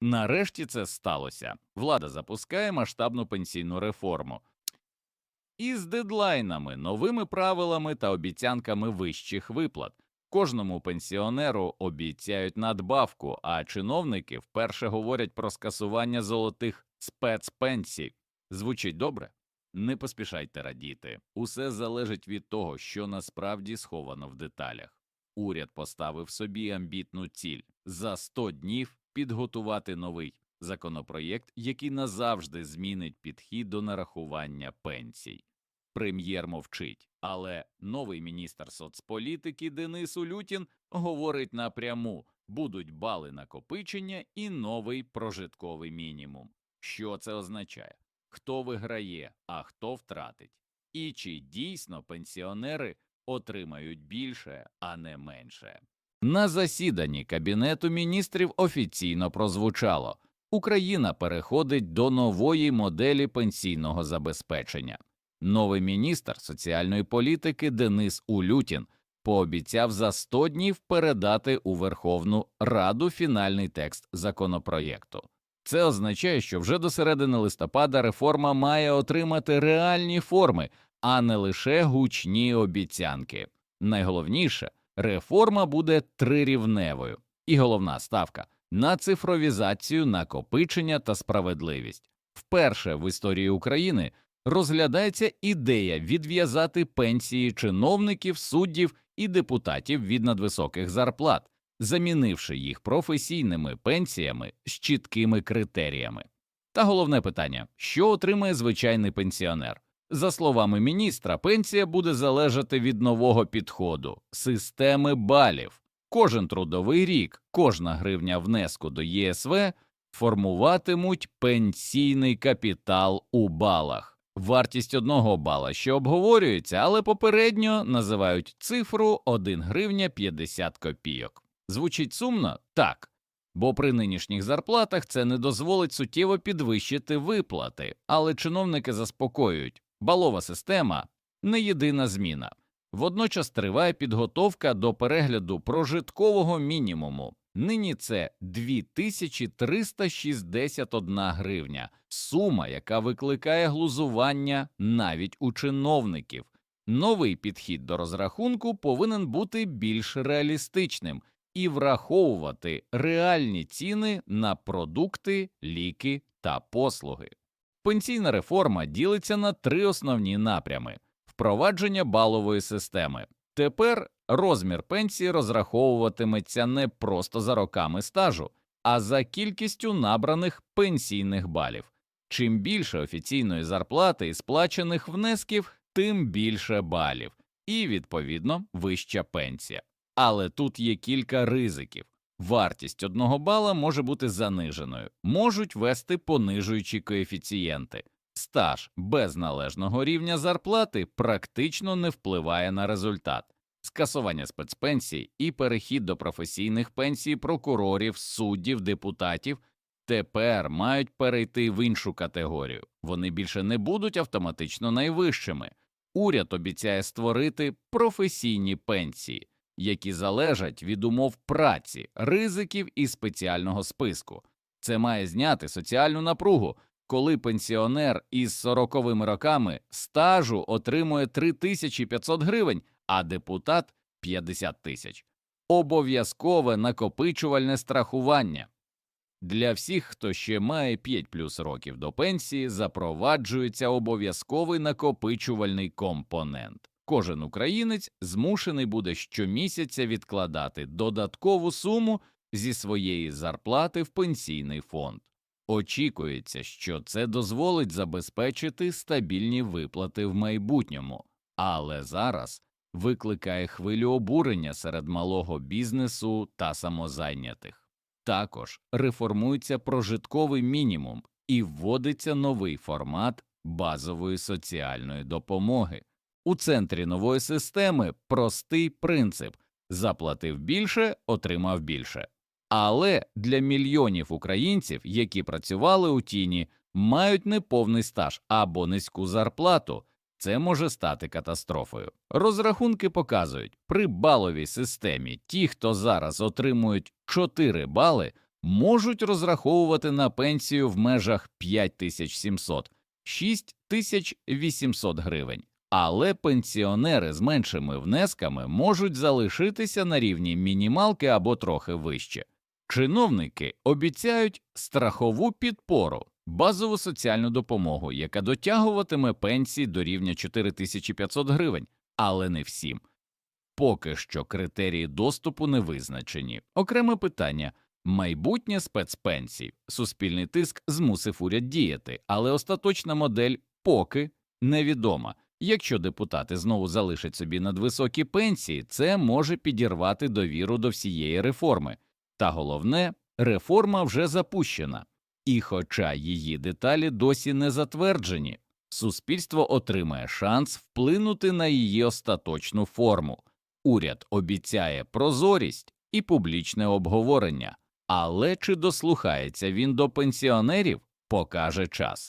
Нарешті це сталося. Влада запускає масштабну пенсійну реформу. Із дедлайнами, новими правилами та обіцянками вищих виплат. Кожному пенсіонеру обіцяють надбавку, а чиновники вперше говорять про скасування золотих спецпенсій. Звучить добре? Не поспішайте радіти. Усе залежить від того, що насправді сховано в деталях. Уряд поставив собі амбітну ціль за 100 днів підготувати новий законопроєкт, який назавжди змінить підхід до нарахування пенсій. Прем'єр мовчить, але новий міністр соцполітики Денис Улютін говорить напряму: будуть бали накопичення і новий прожитковий мінімум. Що це означає? Хто виграє, а хто втратить? І чи дійсно пенсіонери отримають більше, а не менше? На засіданні Кабінету міністрів офіційно прозвучало Україна переходить до нової моделі пенсійного забезпечення. Новий міністр соціальної політики Денис Улютін пообіцяв за 100 днів передати у Верховну Раду фінальний текст законопроєкту. Це означає, що вже до середини листопада реформа має отримати реальні форми, а не лише гучні обіцянки. Найголовніше реформа буде трирівневою, і головна ставка на цифровізацію, накопичення та справедливість. Вперше в історії України розглядається ідея відв'язати пенсії чиновників, суддів і депутатів від надвисоких зарплат, замінивши їх професійними пенсіями з чіткими критеріями. Та головне питання: що отримає звичайний пенсіонер? За словами міністра, пенсія буде залежати від нового підходу, системи балів. Кожен трудовий рік, кожна гривня внеску до ЄСВ формуватимуть пенсійний капітал у балах. Вартість одного бала, що обговорюється, але попередньо називають цифру 1 гривня 50 копійок. Звучить сумно? Так. Бо при нинішніх зарплатах це не дозволить суттєво підвищити виплати, але чиновники заспокоюють балова система не єдина зміна. Водночас триває підготовка до перегляду прожиткового мінімуму. Нині це 2361 гривня, сума, яка викликає глузування навіть у чиновників. Новий підхід до розрахунку повинен бути більш реалістичним і враховувати реальні ціни на продукти, ліки та послуги. Пенсійна реформа ділиться на три основні напрями: впровадження балової системи. Тепер розмір пенсії розраховуватиметься не просто за роками стажу, а за кількістю набраних пенсійних балів. Чим більше офіційної зарплати і сплачених внесків, тим більше балів, і відповідно вища пенсія. Але тут є кілька ризиків. Вартість одного бала може бути заниженою, можуть вести понижуючі коефіцієнти. Стаж без належного рівня зарплати практично не впливає на результат. Скасування спецпенсій і перехід до професійних пенсій прокурорів, суддів, депутатів тепер мають перейти в іншу категорію. Вони більше не будуть автоматично найвищими. Уряд обіцяє створити професійні пенсії які залежать від умов праці, ризиків і спеціального списку. Це має зняти соціальну напругу, коли пенсіонер із 40 роками стажу отримує 3500 гривень, а депутат 50 тисяч. Обов'язкове накопичувальне страхування. Для всіх, хто ще має 5 плюс років до пенсії, запроваджується обов'язковий накопичувальний компонент. Кожен українець змушений буде щомісяця відкладати додаткову суму зі своєї зарплати в пенсійний фонд. Очікується, що це дозволить забезпечити стабільні виплати в майбутньому, але зараз викликає хвилю обурення серед малого бізнесу та самозайнятих. Також реформується прожитковий мінімум і вводиться новий формат базової соціальної допомоги. У центрі нової системи простий принцип заплатив більше, отримав більше. Але для мільйонів українців, які працювали у тіні, мають неповний стаж або низьку зарплату, це може стати катастрофою. Розрахунки показують, при баловій системі ті, хто зараз отримують 4 бали, можуть розраховувати на пенсію в межах 5700 6800 гривень. Але пенсіонери з меншими внесками можуть залишитися на рівні мінімалки або трохи вище. Чиновники обіцяють страхову підпору, базову соціальну допомогу, яка дотягуватиме пенсії до рівня 4500 гривень, але не всім. Поки що критерії доступу не визначені. Окреме питання майбутнє спецпенсій. Суспільний тиск змусив уряд діяти, але остаточна модель поки невідома. Якщо депутати знову залишать собі надвисокі пенсії, це може підірвати довіру до всієї реформи. Та головне, реформа вже запущена, і хоча її деталі досі не затверджені, суспільство отримає шанс вплинути на її остаточну форму. Уряд обіцяє прозорість і публічне обговорення, але чи дослухається він до пенсіонерів, покаже час.